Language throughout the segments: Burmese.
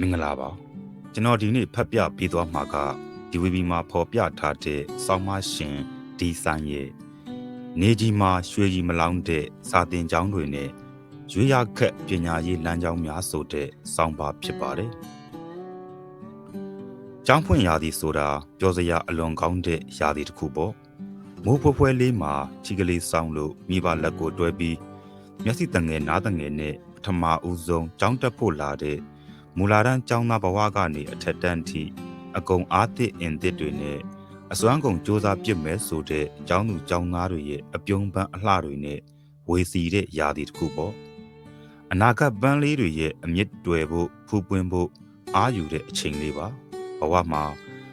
မင်္ဂလာပါကျွန်တော်ဒီနေ့ဖတ်ပြပေးသွားမှာက DVB မှာဖော်ပြထားတဲ့စောင်းမရှင်ဒီဇိုင်းရဲ့နေကြီးမှာရွှေကြီးမလောင်းတဲ့စာတင်ကျောင်းတွေနဲ့ရွေးရခက်ပညာရေးလမ်းကြောင်းများဆိုတဲ့စောင်းပါဖြစ်ပါတယ်ကျောင်းဖွင့်ရာသီဆိုတာပြောစရာအလွန်ကောင်းတဲ့ရာသီတစ်ခုပေါ့မိုးဖွဲဖွဲလေးမှာချီကလေးစောင်းလို့မိဘလက်ကိုတွဲပြီးမျက်စိတငယ်နားတငယ်နဲ့ပထမဦးဆုံးကျောင်းတက်ဖို့လာတဲ့ မူလာတန်းကျောင်းသားဘဝကနေအထက်တန်းထိအကုန်အားသစ်အင်သစ်တွေနဲ့အစွမ်းကုန်စ조사ပြစ်မဲ့ဆိုတဲ့ကျောင်းသူကျောင်းသားတွေရဲ့အပြုံးပန်းအလှတွေနဲ့ဝေစီတဲ့ယာတီတစ်ခုပေါ့အနာဂတ်ပန်းလေးတွေရဲ့အမြင့်တွယ်ဖို့ဖူးပွင့်ဖို့အားယူတဲ့အချိန်လေးပါဘဝမှာ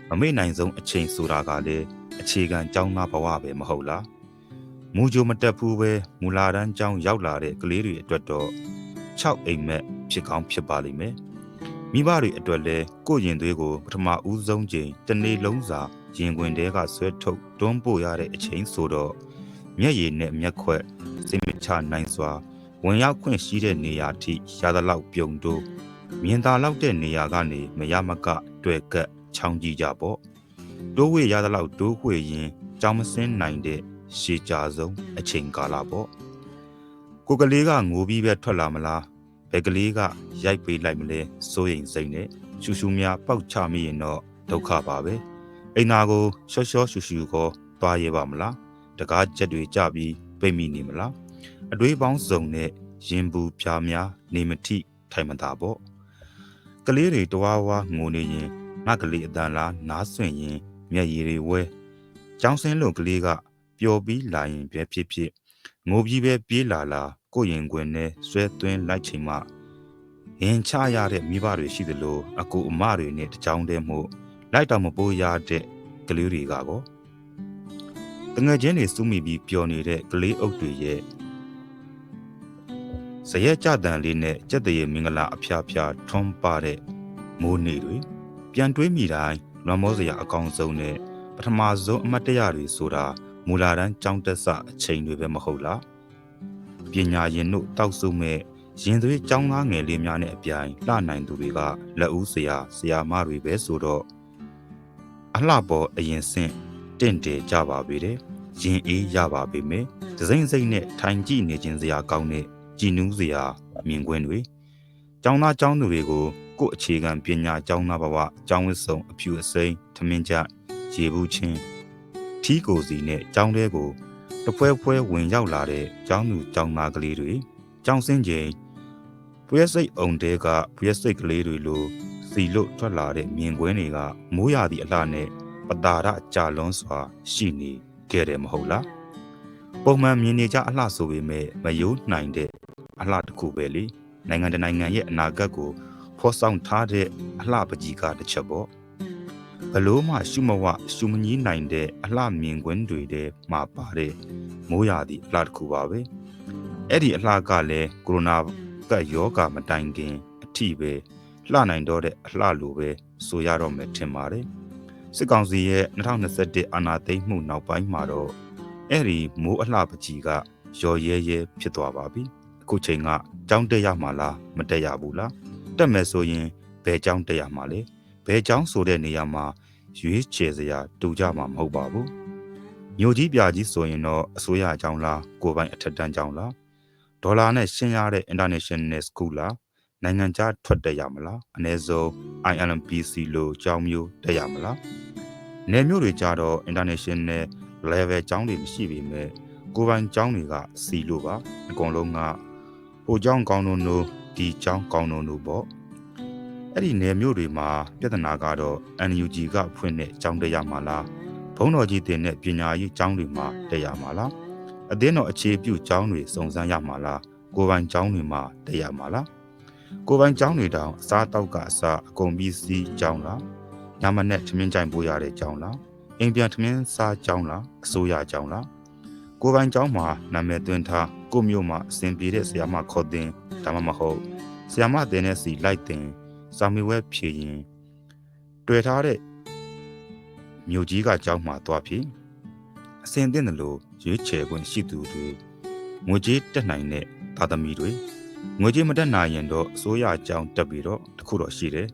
မမေ့နိုင်ဆုံးအချိန်ဆိုတာကလည်းအခြေခံကျောင်းသားဘဝပဲမဟုတ်လားမူကြိုမတက်ဘူးပဲမူလာတန်းကျောင်းရောက်လာတဲ့ကလေးတွေအတွက်တော့6အိမ်မက်ဖြစ်ကောင်းဖြစ်ပါလိမ့်မယ် မိဘတွေအတွက်လည်းကိုယ့်ရင်သွေးကိုပထမဦးဆုံးချိန်တစ်နေ့လုံးစာရင်ခွင်တဲကဆွဲထုတ်တွန်းပို့ရတဲ့အချိန်ဆိုတော့မျက်ရည်နဲ့မျက်ခွက်စိတ်မချနိုင်စွာဝင်ရောက်ခွင့်ရှိတဲ့နေရာထိရသလောက်ပြုံတိုးမြင်သာလောက်တဲ့နေရာကနေမရမကတွေ့ကပ်ချောင်းကြည့်ကြပေါ့တိုးဝေရသလောက်တိုးဝေရင်ကြောင်မစင်းနိုင်တဲ့ရှေကြဆုံးအချိန်ကာလပေါ့ကိုကလေးကငိုပြီးပဲထွက်လာမလား ဘယ်ကလေးကရိုက်ပေးလိုက်မလဲစိုးရိမ်စိတ်နဲ့ရှူရှူများပောက်ချမိရင်တော့ဒုက္ခပါပဲအိမ်နာကိုရှော့ရှော့ရှူရှူကိုသွားရပါမလားတကားချက်တွေကြပြီးပိတ်မိနေမလားအတွေးပေါင်းစုံနဲ့ရင်ဘူးဖြားများနေမထိထိုင်မသာပေါ့ကလေးတွေတဝါဝါငိုနေရင်ငါကလေးအတန်လားနားဆွင့်ရင်မျက်ရည်တွေဝဲကျောင်းစင်းလုံးကလေးကပျော်ပြီးလာရင်ပဲဖြစ်ဖြစ်ငိုပြီးပဲပြေးလာလာ ကိုရင်ခွင်နဲ့ဆွဲသွင်းလိုက်ချိန်မှရင်ချရတဲ့မိဘတွေရှိသလိုအကူအမတွေနဲ့တကြောင်တည်းမှုလိုက်တော့မပိုးရတဲ့ကလေးတွေကကောတငယ်ချင်းတွေစုမိပြီးပျော်နေတဲ့ကလေးအုပ်တွေရဲ့ဇရက်ကြတန်လေးနဲ့ကြက်တရေမင်္ဂလာအဖျားဖျားထွန်းပါတဲ့မိုးနေတွေပြန်တွေးမိတိုင်းလွန်မောစရာအကောင်ဆုံးနဲ့ပထမဆုံးအမတ်တရတွေဆိုတာမူလာတန်းကြောင်းတက်ဆအချိန်တွေပဲမဟုတ်လား ပညာရင်တို့တောက်ဆုမဲ့ရင်သွေးចောင်းသားငယ်လေးများနဲ့အပြိုင်လှနိုင်သူတွေကလက်ဦးဆရာဆရာမတွေပဲဆိုတော့အလှပေါ်အရင်ဆင့်တင့်တယ်ကြပါပေတယ်ရင်အေးရပါပေမယ်ဒစိမ့်စိမ့်နဲ့ထိုင်ကြည့်နေခြင်းစရာကောင်းတဲ့ကြည်နူးစရာမြင်ကွင်းတွေចောင်းသားចောင်းသူတွေကိုကိုယ့်အခြေခံပညာចောင်းသားဘဝចောင်းဝစ်စုံအဖြူအစိမ်းထမင်းကြရေဘူးချင်းထီးကိုစီနဲ့ចောင်းတဲကို တဖွဲဖွဲဝင်ရောက်လာတဲ့ကျောင်းသူကျောင်းသားကလေးတွေကျောင်းစင်းချိန်ပွေစိတ်အုံတဲကပွေစိတ်ကလေးတွေလိုစီလို့ထွက်လာတဲ့မြင်ကွင်းတွေကမိုးရသည့်အလှနဲ့ပတာရကြာလွန်းစွာရှိနေခဲ့တယ်မဟုတ်လားပုံမှန်မြင်နေကြအလှဆိုပေမဲ့မယိုးနိုင်တဲ့အလှတစ်ခုပဲလေနိုင်ငံတနိုင်ငံရဲ့အနာဂတ်ကိုဖော်ဆောင်ထားတဲ့အလှပကြီးကတစ်ချက်ပေါ့ ဘလို့မှရှုမဝရှုမကြီးနိုင်တဲ့အလှမြင်ကွင်းတွေထဲမှာပါတဲ့မိုးရာသည့်အလှတစ်ခုပါပဲအဲ့ဒီအလှကလည်းကိုရိုနာကပ်ယောဂါမတိုင်ခင်အထိပဲလှနိုင်တော့တဲ့အလှလိုပဲဆိုရတော့မယ်ထင်ပါတယ်စစ်ကောင်စီရဲ့2021အာဏာသိမ်းမှုနောက်ပိုင်းမှာတော့အဲ့ဒီမိုးအလှပကြီးကရော်ရဲရဲဖြစ်သွားပါပြီအခုချိန်ကကြောင်းတက်ရမှာလားမတက်ရဘူးလားတက်မယ်ဆိုရင်ဘယ်ကြောင်းတက်ရမှာလဲဘယ်ကြောင်းဆိုတဲ့နေရာမှာ ရွေးချယ်စရာတူကြမှာမဟုတ်ပါဘူးမြို့ကြီးပြကြီးဆိုရင်တော့အစိုးရအကြောင်းလားကိုယ်ပိုင်အထက်တန်းကြောင်းလားဒေါ်လာနဲ့ရှင်းရတဲ့ international school လားနိုင်ငံခြားထွက်တက်ရမလားအနည်းဆုံး ILMPC လို့ကြောင်းမျိုးတက်ရမလားနယ်မြို့တွေကြတော့ international level ကျောင်းတွေမရှိပေမဲ့ကိုယ်ပိုင်ကျောင်းတွေကစီလို့ပါအကုန်လုံးကဟိုကျောင်းကောင်းတို့နို့ဒီကျောင်းကောင်းတို့နို့ပေါ့ အဲ့ဒီနယ်မြို့တွေမှာပြဿနာကတော့ NUG ကဖွင့်တဲ့ကျောင်းတရားမှာလားဘုံတော်ကြီးတင်တဲ့ပညာရေးကျောင်းတွေမှာတရားမှာလားအသင်းတော်အခြေပြုကျောင်းတွေစုံစမ်းရမှာလားကိုယ်ပိုင်ကျောင်းတွေမှာတရားမှာလားကိုယ်ပိုင်ကျောင်းတွေတောင်အစားတောက်ကအစားအကုန်ပြီးစီးကျောင်းလားညမနဲ့ထမင်းကြိုင်ပိုးရတဲ့ကျောင်းလားအိမ်ပြန်ထမင်းစားကျောင်းလားအစိုးရကျောင်းလားကိုယ်ပိုင်ကျောင်းမှာနာမည်သွင်းထားကိုမျိုးမှာအစဉ်ပြေတဲ့ဆရာမခေါ်တင်ဒါမှမဟုတ်ဆရာမတင်တဲ့စီလိုက်တင် စာမေးပွဲဖြေရင်တွေ့ထားတဲ့မြို့ကြီးကကြောင်းမှာသွားဖြေအစင်တင်တယ်လို့ရွေးချယ်ခွင့်ရှိသူတွေငွေကြေးတက်နိုင်တဲ့သားသမီးတွေငွေကြေးမတက်နိုင်ရင်တော့အစိုးရအကြောင်းတက်ပြီးတော့တခုတော့ရှိတယ်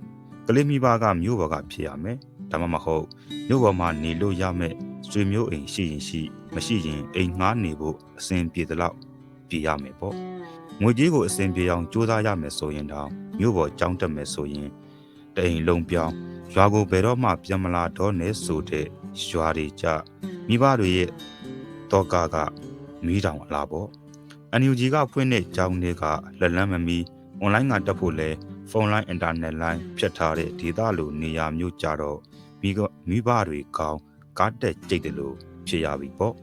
ကလေးမိဘကမြို့ပေါ်ကဖြစ်ရမယ်ဒါမှမဟုတ်မြို့ပေါ်မှာနေလို့ရမယ်ဆွေမျိုးအိမ်ရှိရင်ရှိ မရှိရင်အိမ်ငှားနေဖို့အဆင်ပြေသလောက်ပြေရမယ်ပေါ့ငွေကြေးကိုအဆင်ပြေအောင်ကြိုးစားရမယ်ဆိုရင်တော့ မြို့ပေါ်ကြောင်းတက်မယ်ဆိုရင်တအိမ်လုံးပြောင်းရွာကိုဘယ်တော့မှပြန်မလာတော့နဲ့ဆိုတဲ့ရွာတွေကြမိဘတွေရဲ့တောကကမီးတောင်အလားပေါ့အန်ယူဂျီကဖွင့်တဲ့ကြောင်းတွေကလက်လန်းမမီအွန်လိုင်းကတက်ဖို့လဲဖုန်းလိုင်းအင်တာနက်လိုင်းဖြတ်ထားတဲ့ဒေသလိုနေရာမျိုးကြတော့မိကမိဘတွေကောင်းကားတက်ကြိတ်တယ်လို့ဖြစ်ရပြီပေါ့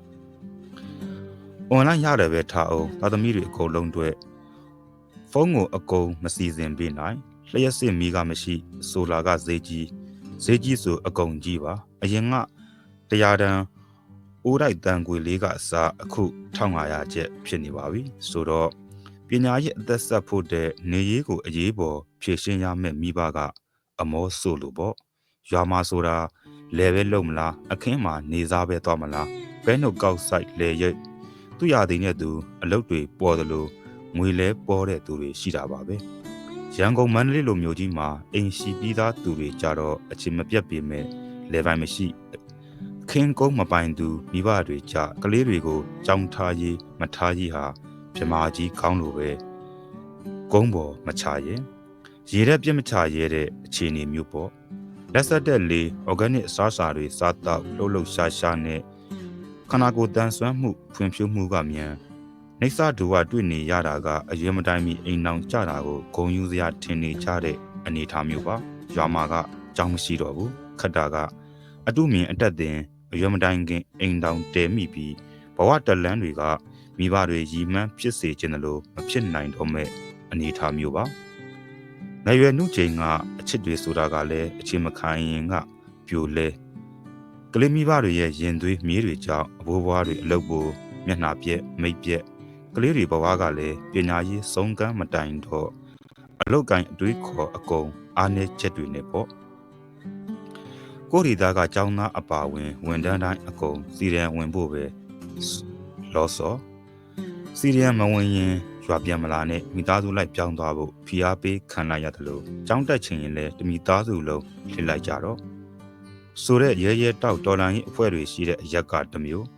အွန်လိုင်းရတယ်ပဲထားအောင်သာသမီတွေအကုန်လုံးတွေဖု န်းကိုအကုန်မစီစဉ်ပေးနိုင်လျှက်စစ်မီကမရှိ ဆိုလာကဈေးကြီးဈေးကြီးဆိုအကုန်ကြီးပါအရင်ကတရားတန်းအိုးတိုက်တန်ကွေလေးကအစားအခု1500ကျပ်ဖြစ်နေပါပြီဆိုတော့ပညာရေးအသက်ဆက်ဖို့တဲ့နေရေးကိုအရေးပေါ်ဖြည့်ရှင်းရမယ့်မိဘကအမောဆိုလို့ပေါ့ရွာမှာဆိုတာလဲပဲလုံမလားအခင်းမှာနေစားပဲသွားမလားဘဲနှုတ်ကောက်ဆိုင်လဲရိတ်သူ့ရသည်နဲ့သူအလုတ်တွေပေါ်တယ်လို့ ငွေလဲပေါ်တဲ့သူတွေရှိတာပါပဲရန်ကုန်မန္တလေးလိုမျိုးကြီးမှာအိမ်ရှိပြီးသားသူတွေကြတော့အချိန်မပြတ်ပေမဲ့လဲပိုင်းမရှိခင်းကုန်းမပိုင်သူမိဘတွေကြကလေးတွေကိုကြောင်းထားရေးမထားရေးဟာပြမာကြီးကောင်းလို့ပဲကုန်းပေါ်မချရင်ရေရက်ပြစ်မချရဲတဲ့အခြေအနေမျိုးပေါ့လက်ဆက်တဲ့လေ organic အစားအစာတွေစားတော့လှုပ်လှုပ်ရှားရှားနဲ့ခန္ဓာကိုယ်တန်ဆွမ်းမှုဖွံ့ဖြိုးမှုကမြန် နေဆဒူဝတွေ့နေရတာကအရွယ်မတိုင်းမီအိမ်အောင်ကြတာကိုဂုံယူစရာထင်နေကြတဲ့အနေအထားမျိုးပါရွာမှာကကြောင်းမရှိတော့ဘူးခက်တာကအတုမြင်အတက်တင်အရွယ်မတိုင်းခင်အိမ်တောင်တဲမိပြီးဘဝတလန်းတွေကမိဘတွေရီမှန်းဖြစ်စေခြင်းလို့မဖြစ်နိုင်တော့မဲ့အနေအထားမျိုးပါ။ငရွယ်နှုချိန်ကအချစ်တွေဆိုတာကလည်းအချင်းမခံရင်ကပြိုလဲကလေးမိဘတွေရဲ့ရင်သွေးမြေးတွေကြောင့်အဘိုးဘွားတွေအလုပ်ကိုမျက်နှာပြက်မိတ်ပြက် ကလေးတွေဘဝကလည်းပညာရေးစုံကမ်းမတိုင်တော့အလုတ်ကင်အတွေးခေါ်အကုန်အားနည်းချက်တွေနဲ့ပေါ့ကိုရီသားကចောင်းသားအပါဝင်ဝန်တန်းတိုင်းအကုန်စီရန်ဝင်ဖို့ပဲလောစောစီရီယံမဝင်ရင်ရွာပြန်မလာနဲ့မိသားစုလိုက်ပြောင်းသွားဖို့ဖိအားပေးခံလိုက်ရတယ်လို့ကြောင်းတက်ချင်ရင်လည်းတမိသားစုလုံးလှစ်လိုက်ကြတော့ဆိုတဲ့ရဲရဲတောက်တော်လန်ကြီးအဖွဲ့တွေရှိတဲ့အရက်ကတမျိုး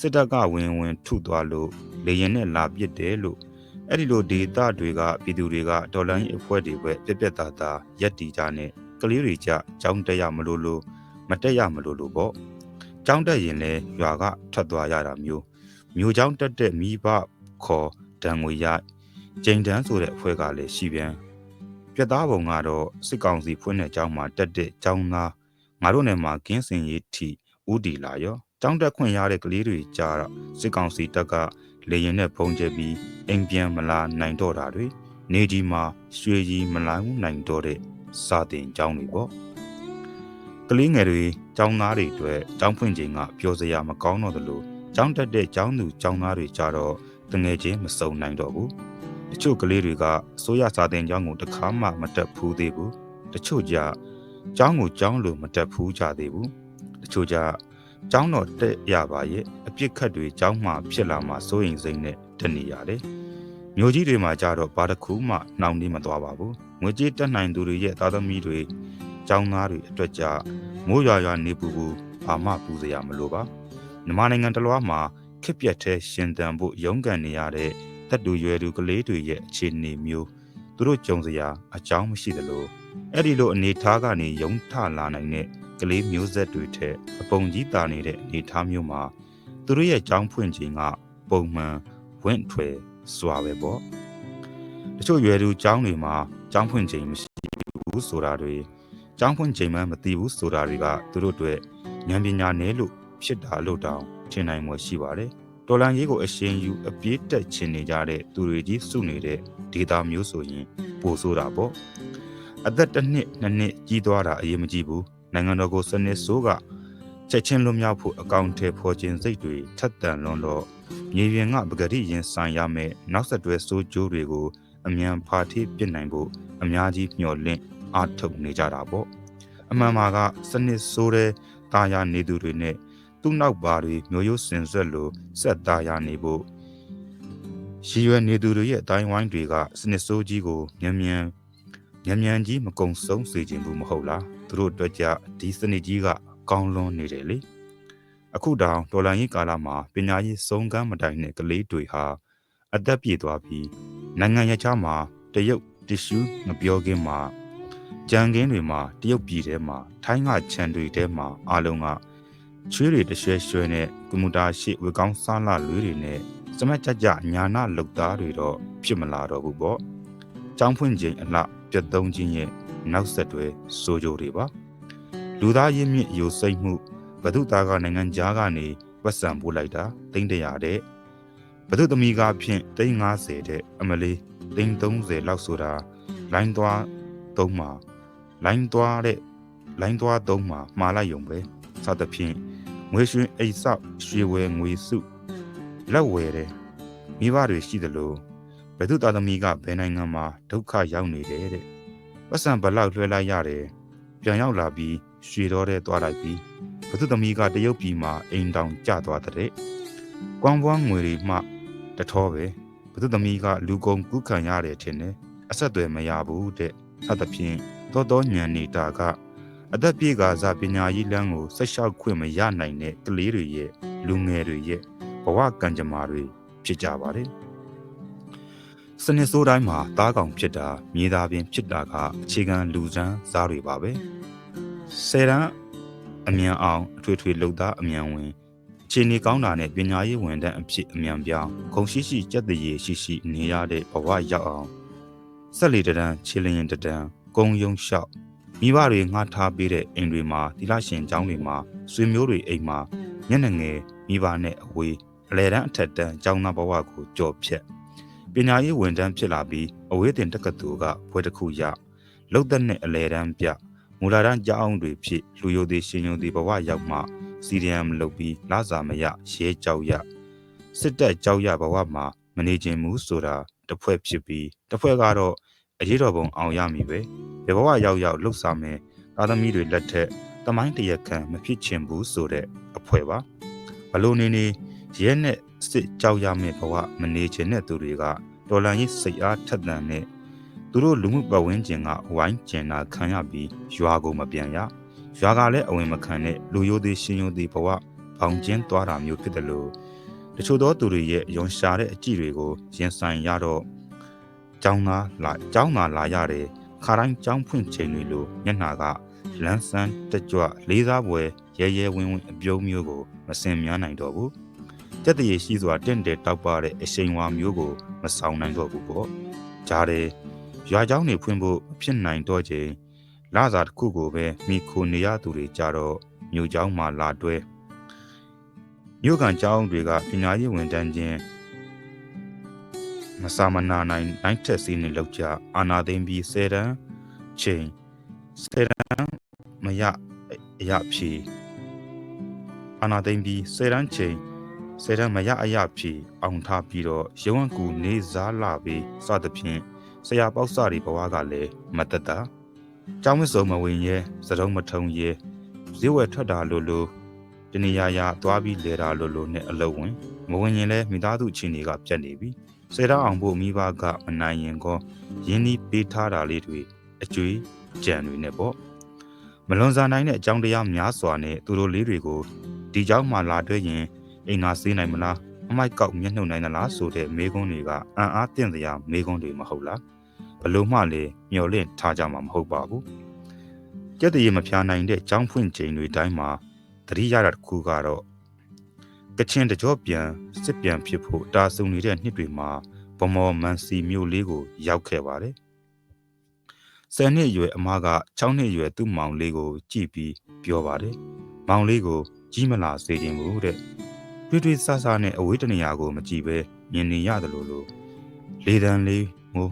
စစ်တပ်ကဝင်ဝင်ထုသွားလို့လေရင်နဲ့လာပစ်တယ်လို့အဲ့ဒီလိုဒေတာတွေကပြည်သူတွေကဒေါ်လာကြီးအဖွဲ့တွေပဲပြက်ပြက်သားသားရက်တီကြနဲ့ကလေးတွေကြကြောင်းတက်ရမလို့လို့မတက်ရမလို့လို့ပေါ့ကြောင်းတက်ရင်လဲရွာကထွက်သွားရတာမျိုးမျိုးကြောင်းတက်တဲ့မိဘခေါ်ဒံငွေရကျိန်တန်းဆိုတဲ့အဖွဲ့ကလည်းရှိပြန်ပြတ်သားပုံကတော့စစ်ကောင်စီဖွင့်တဲ့အကြောင်းမှာတက်တဲ့အကြောင်းသားငါတို့နယ်မှာကင်းစင်ရေးထီဥတီလာရော တောင်းတက်ခွင့်ရတဲ့ကလေးတွေကြားတော့စစ်ကောင်စီတပ်ကလေရင်နဲ့ပုံကျပြီးအိမ်ပြန်မလာနိုင်တော့တာတွေနေကြီးမှာရွှေကြီးမလာနိုင်တော့တဲ့စာတင်ကျောင်းတွေပေါ့ကလေးငယ်တွေကျောင်းသားတွေအတွက်ကျောင်းဖွင့်ချိန်ကပျော်စရာမကောင်းတော့သလိုကျောင်းတက်တဲ့ကျောင်းသူကျောင်းသားတွေကြတော့တငယ်ချင်းမစုံနိုင်တော့ဘူးတချို့ကလေးတွေကအစိုးရစာသင်ကျောင်းကိုတစ်ခါမှမတက်ဖူးသေးဘူးတချို့ကြကျောင်းကိုကျောင်းလိုမတက်ဖူးကြသေးဘူးတချို့ကြ ကျောင်းတော်တက်ရပါရဲ့အပြစ်ခတ်တွေကျောင်းမှာဖြစ်လာမှစိုးရိမ်စိတ်နဲ့တက်နေရတယ်မျိုးကြီးတွေမှာကြတော့ဘာတစ်ခုမှနှောင့်နှေးမသွားပါဘူးငွေကြေးတက်နိုင်သူတွေရဲ့သားသမီးတွေကျောင်းသားတွေအတွက်ကြမိုးရွာရွာနေပူပူဘာမှပူစရာမလိုပါမြန်မာနိုင်ငံတလွှားမှာခက်ပြက်တဲ့ရှင်တန်ဖို့ရုန်းကန်နေရတဲ့တက်တူရွယ်သူကလေးတွေရဲ့အခြေအနေမျိုးသူတို့ကြုံစရာအကြောင်းမရှိသလိုအဲ့ဒီလိုအနေထားကနေယုံထလာနိုင်တဲ့ ကလေးမျိုးဆက်တွေထက်အပုံကြီးတာနေတဲ့အနေထားမျိုးမှာသူတို့ရဲ့ကြောင်းဖွင့်ခြင်းကပုံမှန်ဝင့်ထွယ်စွာပဲပေါ့တချို့ရွယ်သူကျောင်းတွေမှာကျောင်းဖွင့်ခြင်းမရှိဘူးဆိုတာတွေကျောင်းဖွင့်ခြင်းမှမသိဘူးဆိုတာတွေကသူတို့အတွက်ဉာဏ်ပညာနဲ့လို့ဖြစ်တာလို့တောင်ထင်နိုင်မှရှိပါတယ်တော်လန်ရေးကိုအရှင်ယူအပြည့်တက်ချင်နေကြတဲ့သူတွေကြီးစုနေတဲ့ဒေတာမျိုးဆိုရင်ပိုဆိုတာပေါ့အသက်တစ်နှစ်နှစ်နှစ်ကြီးသွားတာအရေးမကြီးဘူး နိုင်ငံတော်ကိုစနစ်ဆိုးကချက်ချင်းလွတ်မြောက်ဖို့အကောင့်ထဲဖော်ခြင်းစိတ်တွေထက်သန်လွန်တော့မြေပြင်ကပဂတိရင်ဆိုင်ရမယ်နောက်ဆက်တွဲစိုးကျိုးတွေကိုအမြန်ဖာထိပြစ်နိုင်ဖို့အများကြီးမျှော်လင့်အားထုတ်နေကြတာပေါ့အမှန်မှာကစနစ်ဆိုးတဲ့တာယာနေသူတွေနဲ့သူ့နောက်ပါတွေမျိုးရိုးစင်ဆက်လို့ဆက်သားရနေဖို့ရည်ရွယ်နေသူတို့ရဲ့အတိုင်းဝိုင်းတွေကစနစ်ဆိုးကြီးကိုမြန်မြန် မြန်မြန်ကြီးမကုံဆုံးစေခြင်းဘူးမဟုတ်လားသူတို့အတွက်ကြဒီစနစ်ကြီးကကောင်းလွန်နေတယ်လေအခုတောင်ဒေါ်လာရေးကာလမှာပညာရေးစုံကမ်းမတိုင်တဲ့ကလေးတွေဟာအသက်ပြည့်သွားပြီးနိုင်ငံရခြားမှာတရုတ်တ िश ူးမပြောခင်မှာကြံကင်းတွေမှာတရုတ်ပြည်ထဲမှာထိုင်းကခြံတွေထဲမှာအားလုံးကချွေးတွေတရွှဲရွှဲနဲ့ကွန်ပျူတာရှိဝေကောင်းစားလာလွေးတွေနဲ့စမတ်ကြကြညာနာလုတ်သားတွေတော့ဖြစ်မလာတော့ဘူးပေါ့။ចောင်းဖွင့်ခြင်းအလှ ပြတ်သုံးခြင်းရဲ့နောက်ဆက်တွဲစိုးကြိုးတွေပါ။လူသားရင်းမြစ်ယိုစိတ်မှုဘဒုသားကနိုင်ငံသားကနေဝက်ဆံပို့လိုက်တာတိမ့်တရာတဲ့ဘဒုသမီးကဖြင့်တိမ့်90တဲ့အမလေးတိမ့်30လောက်ဆိုတာလိုင်းသွားသုံးမှာလိုင်းသွားတဲ့လိုင်းသွားသုံးမှာမှားလိုက်ရုံပဲစသဖြင့်ငွေရွှင်အိတ်ဆောက်ရွှေဝဲငွေစုလက်ဝဲတယ်မိဘတွေရှိသလို ဘဒုသားသမီးကဘယ်နိုင်ငံမှာဒုက္ခရောက်နေတယ်တဲ့ပတ်စံဘလောက်လွှဲလိုက်ရတယ်ပြန်ရောက်လာပြီးရွှေတော်တဲ့သွားလိုက်ပြီးဘဒုသမီးကတရုတ်ပြည်မှာအိမ်တောင်ကျသွားတဲ့ကွမ်ပွားငွေတွေမှတထောပဲဘဒုသမီးကလူကုန်ကူးခံရတယ်ထင်တယ်အဆက်အသွယ်မရဘူးတဲ့စသဖြင့်တော်တော်ညံနေတာကအသက်ပြေကစားပညာရေးလမ်းကိုဆက်လျှောက်ခွင့်မရနိုင်တဲ့ကလေးတွေရဲ့လူငယ်တွေရဲ့ဘဝကံကြမ္မာတွေဖြစ်ကြပါတယ်။ စနစ်ဆိုးတိုင်းမှာတားကောင်ဖြစ်တာမြေသားပင်ဖြစ်တာကအခြေခံလူစမ်းစားတွေပါပဲ။ဆယ်တန်းအမြန်အောင်အထွေထွေလှုပ်သားအမြန်ဝင်ခြေနေကောင်းတာနဲ့ပညာရေးဝန်ထမ်းအဖြစ်အမြန်ပြောင်းခုံရှိရှိကြက်တရေရှိရှိနေရတဲ့ဘဝရောက်အောင်ဆက်လီတန်းခြေလျင်တန်းကုံယုံလျှောက်မိဘတွေငှားထားပေးတဲ့အိမ်တွေမှာသီလရှင်ကျောင်းတွေမှာဆွေမျိုးတွေအိမ်မှာညနေငယ်မိဘနဲ့အဝေးအလဲတန်းအထက်တန်းကျောင်းသားဘဝကိုကြော်ဖြတ် ပညာရေးဝန်ထမ်းဖြစ်လာပြီးအဝေးတင်တက္ကသိုလ်ကဘွဲတစ်ခုရလုံသက်နဲ့အလဲတန်းပြမူလာတန်းကျောင်းတွေဖြစ်လူယိုသေးရှင်ယိုသေးဘဝရောက်မှစီရီယမ်လုပ်ပြီးလာစာမရရဲကြောက်ရစစ်တပ်ကြောက်ရဘဝမှာမနေခြင်းမူဆိုတာတစ်ဖွဲ့ဖြစ်ပြီးတစ်ဖွဲ့ကတော့အရေးတော်ပုံအောင်ရမည်ပဲဘယ်ဘဝရောက်ရောက်လှုပ်ဆောင်မယ်သားသမီးတွေလက်ထက်တမိုင်းတရက်ခံမဖြစ်ချင်ဘူးဆိုတဲ့အဖွဲပါဘလို့နေနေရဲနဲ့ စစ်ကြောက်ရမယ့်ဘဝမနေချင်တဲ့သူတွေကတော်လန်ရေးစိတ်အားထက်သန်တဲ့သူတို့လူမှုပတ်ဝန်းကျင်ကဝိုင်းကျင်တာခံရပြီးရွာကိုမပြန်ရရွာကလည်းအဝင်မခံတဲ့လူရိုးသေးရှင်ရိုးသေးဘဝပေါင်ကျင်းသွားတာမျိုးဖြစ်တယ်လို့တချို့သောသူတွေရဲ့ယွန်ရှာတဲ့အကြည့်တွေကိုရင်ဆိုင်ရတော့ကျောင်းသားလာကျောင်းသားလာရတယ်ခါတိုင်းကျောင်းဖွင့်ချိန်တွေလိုမျက်နှာကလန်းဆန်းတကြွလေးစားပွဲရဲရဲဝင်းဝင်းအပြုံးမျိုးကိုမစင်များနိုင်တော့ဘူး ကြက်တရေရှိစွာတင့်တယ်တောက်ပတဲ့အရှိန်ဝါမျိုးကိုမဆောင်နိုင်တော့ဘူးပေါ့ဂျားတယ်ရွာเจ้าနေဖွင့်ဖို့ဖြစ်နိုင်တော့ချိန်လစာတစ်ခုကိုပဲမိခိုနေရသူတွေကြတော့မြို့เจ้าမှာလာတွဲမြို့ကန်เจ้าတွေကပညာရေးဝန်တန်းချင်းမစာမနာနိုင်နိုင်ထက်စီးနေလောက်ကြအာနာသိမ့်ပြီးဆယ်တန်းချိန်ဆယ်တန်းမရအရဖြီအာနာသိမ့်ပြီးဆယ်တန်းချိန် ဆယ်တန်းမရအရဖြီအောင်ထားပြီးတော့ရုံးကူနေစားလာပြီးစသဖြင့်ဆရာပေါက်စတွေဘဝကလည်းမတတ်တာကျောင်းမစုံမဝင်ရဲစတုံးမထုံရဲဈေးဝယ်ထွက်တာလို့လို့တနေရာရာသွားပြီးလဲတာလို့လို့နဲ့အလုပ်ဝင်မဝင်ရင်လည်းမိသားစုချင်းတွေကပြတ်နေပြီဆယ်တော့အောင်ဖို့မိဘကမနိုင်ရင်ကောရင်းနှီးပေးထားတာလေးတွေအကျွေးကြံတွေနဲ့ပေါ့မလွန်စားနိုင်တဲ့အကြောင်းတရားများစွာနဲ့သူတို့လေးတွေကိုဒီเจ้าမှလာတွေ့ရင် အိမ်သာစေးနိုင်မလားအမိုက်ကောက်မျက်နှုတ်နိုင်သလားဆိုတဲ့မေးခွန်းတွေကအံ့အားသင့်စရာမေးခွန်းတွေမဟုတ်လားဘလို့မှလည်းမျော်လင့်ထားကြမှာမဟုတ်ပါဘူးကြက်တရေမဖျားနိုင်တဲ့ကြောင်းဖွင့်ချိန်တွေတိုင်းမှာတတိယတာတစ်ခုကတော့ကချင်တကြောပြန်စစ်ပြန်ဖြစ်ဖို့တာဆုံနေတဲ့နှစ်တွေမှာဗမော်မန်စီမြို့လေးကိုရောက်ခဲ့ပါတယ်။ဆယ်နှစ်အရွယ်အမက6နှစ်အရွယ်သူ့မောင်လေးကို ကြည့်ပြီးပြောပါတယ်။မောင်လေးကိုကြီးမလာစေခြင်းဘူးတဲ့။ တွေ့တွေ့ဆဆနဲ့အဝေးတနေရာကိုမကြည့်ပဲမြင်နေရတယ်လို့လို့လေတံလေးငို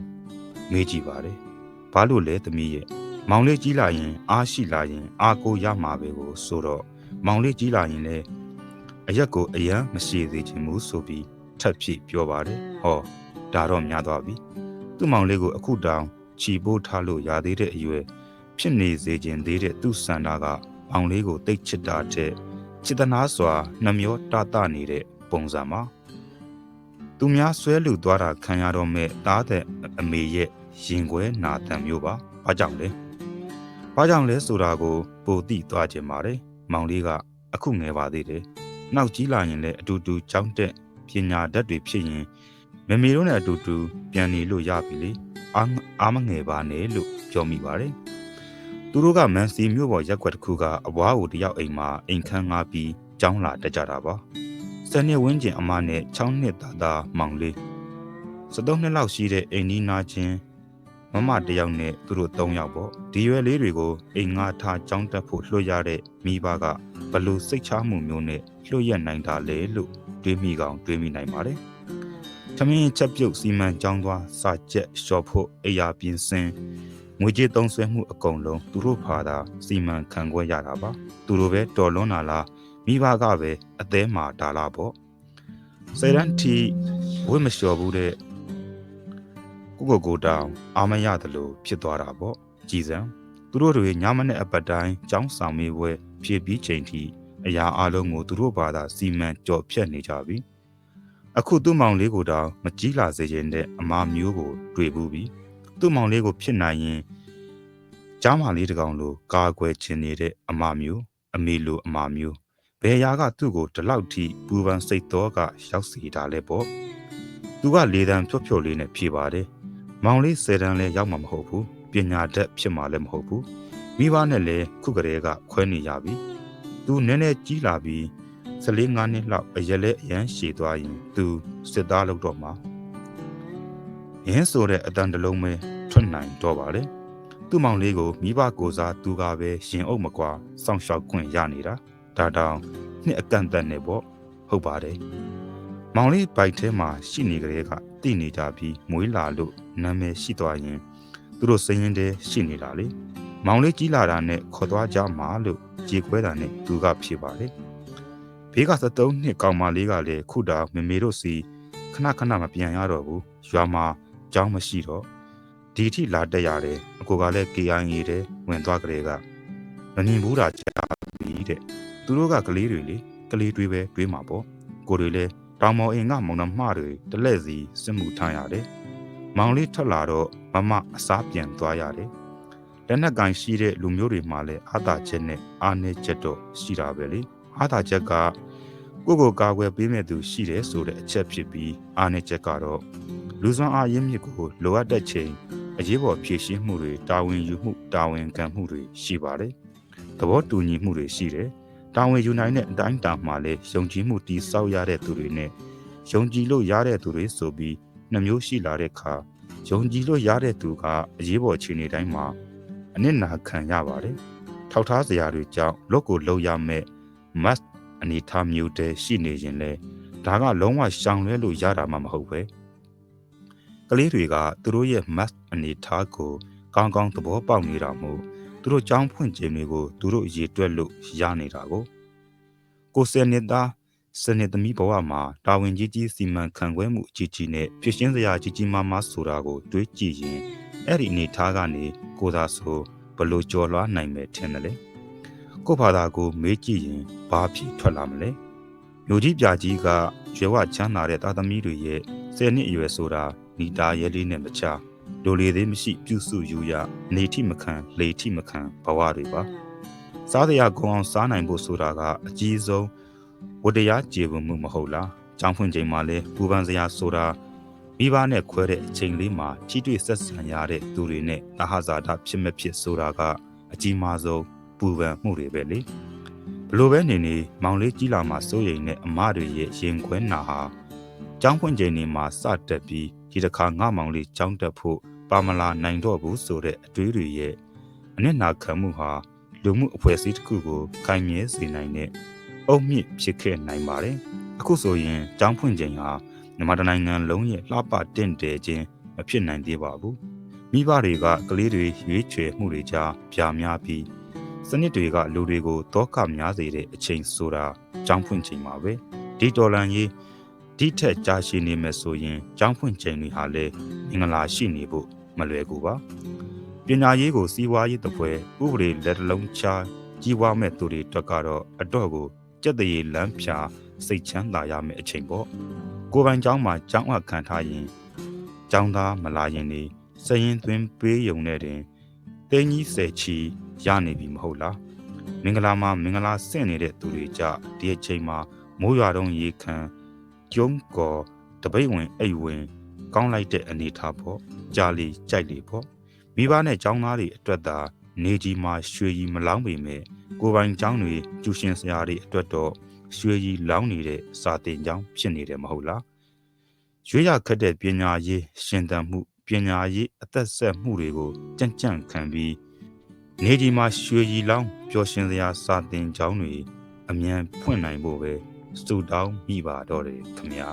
မေးကြည့်ပါတယ်။ဘာလို့လဲသမီးရဲ့မောင်လေးကြီးလာရင် အားရှိလာရင် အားကိုရမှာပဲကိုဆိုတော့မောင်လေးကြီးလာရင်လည်းအရက်ကိုအယံမရှိသေးခြင်းမူဆိုပြီးထပ်ဖြစ်ပြောပါတယ်ဟောဒါတော့များသွားပြီသူ့မောင်လေးကိုအခုတောင်ခြီပိုးထားလို့ရသေးတဲ့အရွယ်ဖြစ်နေစေခြင်းသေးတဲ့သူ့စန္ဒာကမောင်လေးကိုတိတ်ချစ်တာတဲ့ချ စ်တနာစွာနှမျောတတနေတဲ့ပုံစံပါသူများဆွဲလူသွားတာခံရတော့မဲ့တားတဲ့အမေရဲ့ရင်ခွဲနာတံမျိုးပါ။ဘာကြောင့်လဲ။ဘာကြောင့်လဲဆိုတာကိုပိုသိသွားခြင်းပါတယ်။မောင်လေးကအခုငယ်ပါသေးတယ်။နောက်ကြီးလာရင်လည်းအတူတူကြောင်းတက်ပညာတတ်တွေဖြစ်ရင်မမေတို့နဲ့အတူတူပြန်နေလို့ရပြီလေ။အာအာမငယ်ပါနဲ့လို့ပြောမိပါတယ်။ သူတို့ကမန်စီမြို့ပေါ်ရက်ွက်တစ်ခုကအဘွားကိုတယောက်အိမ်မှာအိမ်ခန်းငါပြီးကျောင်းလာတက်ကြတာပါ။ဆယ်နှစ်ဝန်းကျင်အမနဲ့6နှစ်သားသားမောင်လေး73နှစ်လောက်ရှိတဲ့အိမ်နီးနားချင်းမမတယောက်နဲ့သူတို့3ယောက်ပေါ့ဒီရွယ်လေးတွေကိုအိမ်ငါထားကြောင်းတက်ဖို့လွှတ်ရတဲ့မိဘကဘလို့စိတ်ချမှုမျိုးနဲ့လွှတ်ရနိုင်တာလဲလို့တွေးမိကောင်တွေးမိနိုင်ပါတယ်။သမင်းချက်ပြုတ်စီမံကြောင်းသွားစာကြက်လျှော်ဖို့အရာပြင်ဆင် ငွေကြေးသုံးစွဲမှုအကုန်လုံးသူတို့ဖာသာစီမံခန့်ခွဲရတာပါ။သူတို့ပဲတော်လွန်းလာလားမိဘကပဲအသေးမှာဒါလာပေါ့။စေရန်တီဝိမလျှော်ဘူးတဲ့ကိုကိုကိုတောင်အာမရတယ်လို့ဖြစ်သွားတာပေါ့ကြည်စံသူတို့တွေညမနဲ့အပတ်တိုင်းကြောင်းဆောင်မေးပွဲဖြည့်ပြီးချိန်ထိအရာအလုံးကိုသူတို့ဘာသာစီမံကြော်ဖြတ်နေကြပြီအခုသူ့မောင်လေးကိုတောင်မကြီးလာစေခြင်းတဲ့အမာမျိုးကို တွေ့ဘူးပြီ သူ့မောင်လေးကိုဖြစ်နိုင်ရင်ကြားမလေးတကောင်လိုကာကွယ်ခြင်းနေတဲ့အမာမျိုးအမေလိုအမာမျိုးဘယ်ရာကသူ့ကိုဒီလောက်ထိပူပန်စိတ်တော်ကရောက်စီတာလဲပေါ့သူကလေတံဖြော့ဖြော့လေးနဲ့ဖြေပါတယ်မောင်လေးဆယ်တန်းလဲရောက်မှာမဟုတ်ဘူးပညာတတ်ဖြစ်မှာလည်းမဟုတ်ဘူးမိဘနဲ့လည်းခုကလေးကခွဲနေရပြီသူနည်းနည်းကြီးလာပြီး14 5နှစ်လောက်အရက်လဲအရန်ရှည်သွားရင်သူစစ်သားလုပ်တော့မှာ ရင်းဆိုတဲ့အတန်တလုံးပဲထွက်နိုင်တော့ပါလေသူ့မောင်လေးကိုမိဘကိုစားသူကပဲရှင်အုပ်မကွာစောင့်ရှောက်ခွင့်ရနေတာဒါတောင်နှစ်အကန့်အသတ်နဲ့ပေါ့ဟုတ်ပါတယ်မောင်လေးဘိုက်ထဲမှာရှိနေကြတဲ့ကတည်နေကြပြီးမွေးလာလို့နာမည်ရှိသွားရင်သူတို့စရင်တဲရှိနေတာလေမောင်လေးကြီးလာတာနဲ့ခေါ်သွားကြမှာလို့ကြေခွဲတာနဲ့သူကဖြေပါလေဘေးက73နှစ်ကောင်မလေးကလည်းခုတာမမေတို့စီခဏခဏမပြန်ရတော့ဘူးရွာမှာ ကြောင်းမရှိတော့ဒီထိလာတက်ရတယ်အကိုကလည်း KIA တဲ့ဝင်သွားကြတဲ့ကမမြင်ဘူးတာကြာပြီတဲ့သူတို့ကကလေးတွေလေကလေးတွေပဲတွေးမှာပေါ့ကိုတွေလည်းတောင်မောင်အင်ကမောင်နှမတွေတလက်စီစစ်မှုထမ်းရတယ်မောင်လေးထွက်လာတော့မမအစားပြန်သွားရတယ်လက်နက်ကင်ရှိတဲ့လူမျိုးတွေမှာလည်းအာသာချက်နဲ့အာနေချက်တော့ရှိတာပဲလေအာသာချက်ကကိုကိုကာကွယ်ပေးမဲ့သူရှိတယ်ဆိုတဲ့အချက်ဖြစ်ပြီးအာနေချက်ကတော့ လူစွမ်းအားရင်းမြစ်ကိုလိုအပ်တဲ့ချိန်အရေးပေါ်ဖြည့်ရှင်းမှုတွေတာဝန်ယူမှုတာဝန်ခံမှုတွေရှိပါတယ်သဘောတူညီမှုတွေရှိတယ်တာဝန်ယူနိုင်တဲ့အတိုင်းတာမှာလည်းယုံကြည်မှုတည်ဆောက်ရတဲ့သူတွေနဲ့ယုံကြည်လို့ရတဲ့သူတွေဆိုပြီးနှမျိုးရှိလာတဲ့အခါယုံကြည်လို့ရတဲ့သူကအရေးပေါ်အခြေအနေတိုင်းမှာအနစ်နာခံရပါတယ်။ထောက်ထားစရာတွေကြောင့်လုတ်ကိုလုံရမဲ့ must အနေထားမျိုးတည်းရှိနေရင်လဲဒါကလုံးဝရှောင်လွဲလို့ရတာမှမဟုတ်ပဲ။ ကလေးတွေကသူတို့ရဲ့ must အနေထားကိုကောင်းကောင်းသဘောပေါက်နေတာမို့သူတို့ကြောင်းဖွင့်ခြင်းတွေကိုသူတို့ရေတွက်လို့ရနေတာကိုကိုစနေသားစနေသမီးဘဝမှာတာဝန်ကြီးကြီးစီမံခန့်ခွဲမှုအကြီးကြီးနဲ့ဖြစ်ရှင်းစရာကြီးကြီးမားမားဆိုတာကိုတွေးကြည့်ရင်အဲ့ဒီအနေထားကနေကိုသာဆိုဘလို့ကြော်လွှားနိုင်မယ်ထင်တယ်လေကို့ဘာသာကိုမေးကြည့်ရင်ဘာဖြစ်ထွက်လာမလဲလူကြီးပြကြီးကရွယ်ဝချမ်းသာတဲ့သားသမီးတွေရဲ့ဆယ်နှစ်အရွယ်ဆိုတာ နီတာရဲလေးနဲ့မချလိုလေသေးမရှိပြုစုယူရနေထိမခံလေထိမခံဘဝတွေပါစားတရားကုံအောင်စားနိုင်ဖို့ဆိုတာကအကြီးဆုံးဝတ္တရားကျေပွန်မှုမဟုတ်လား။ကြောင်းဖွင့်ချိန်မှာလဲပူပန်စရာဆိုတာမိဘနဲ့ခွဲတဲ့အချိန်လေးမှာကြီးတွေ့ဆက်ဆံရတဲ့သူတွေနဲ့တဟဇာတာဖြစ်မဲ့ဖြစ်ဆိုတာကအကြီးမားဆုံးပူပန်မှုတွေပဲလေ။ဘလို့ပဲနေနေမောင်လေးကြီးလာမှစိုးရိမ်တဲ့အမတွေရဲ့ရင်ခွဲနာဟာကြောင်းဖွင့်ချိန်နေမှာစတက်ပြီး ဒီတစ်ခါငါမောင်လေးကြောင်းတက်ဖို့ပါမလာနိုင်တော့ဘူးဆိုတဲ့အတွေးတွေရဲ့အနစ်နာခံမှုဟာလူမှုအဖွဲ့အစည်းတစ်ခုကိုခိုင်မြဲစေနိုင်တဲ့အုံမြင့်ဖြစ်ခဲ့နိုင်ပါတယ်။အခုဆိုရင်ကျောင်းဖွင့်ချိန်ဟာမြန်မာနိုင်ငံလုံးရဲ့လှပတင့်တယ်ခြင်းမဖြစ်နိုင်သေးပါဘူး။မိဘတွေကကလေးတွေရွေးချယ်မှုတွေကြားပြာများပြီးစနစ်တွေကလူတွေကိုတောကများစေတဲ့အချိန်ဆိုတာကျောင်းဖွင့်ချိန်ပါပဲ။ဒီတော်လန်ကြီး ဒီထက်ကြာရှည်နေမယ်ဆိုရင်ကျောင်းဖွင့်ချိန်တွေဟာလည်းမင်္ဂလာရှိနေဖို့မလွယ်ကူပါ။ပညာရေးကိုစီးပွားရေးတပွဲဥပဒေလက်လုံးချကြီးဝါမဲ့သူတွေအတွက်ကတော့အတော့ကိုကြက်တရေလမ်းဖြာစိတ်ချမ်းသာရမယ့်အချိန်ပေါ့ကိုယ်ပိုင်ကျောင်းမှာကျောင်းအပ်ခံထားရင်ကျောင်းသားမလာရင်နေစရင်သွင်းပေးယုံနဲ့တင်တင်းကြီးဆယ်ချီရနေပြီမဟုတ်လားမင်္ဂလာမှာမင်္ဂလာဆင့်နေတဲ့သူတွေကြဒီအချိန်မှာမိုးရွာတော့ရေခမ်း ကျုံးကော်တပိတ်ဝင်အိတ်ဝင် ကောင်းလိုက်တဲ့အနေထားပေါ့ကြာလီကြိုက်လီပေါ့မိဘနဲ့ကျောင်းသားတွေအတွက်သာနေကြီးမှာရွှေကြီးမလောင်းပေမဲ့ကိုယ်ပိုင်ကျောင်းတွေကျူရှင်စရာတွေအတွက်တော့ရွှေကြီးလောင်းနေတဲ့စာတင်ကျောင်းဖြစ်နေတယ်မဟုတ်လားရွေးရခက်တဲ့ပညာရေးရှင်သန်မှုပညာရေးအသက်ဆက်မှုတွေကိုကြံ့ကြံ့ခံပြီးနေကြီးမှာရွှေကြီးလောင်းပျော်ရှင်စရာစာတင်ကျောင်းတွေအမြန်ဖွင့်နိုင်ဖို့ပဲ စူတောင်းမိပါတော့တယ်ခင်ဗျာ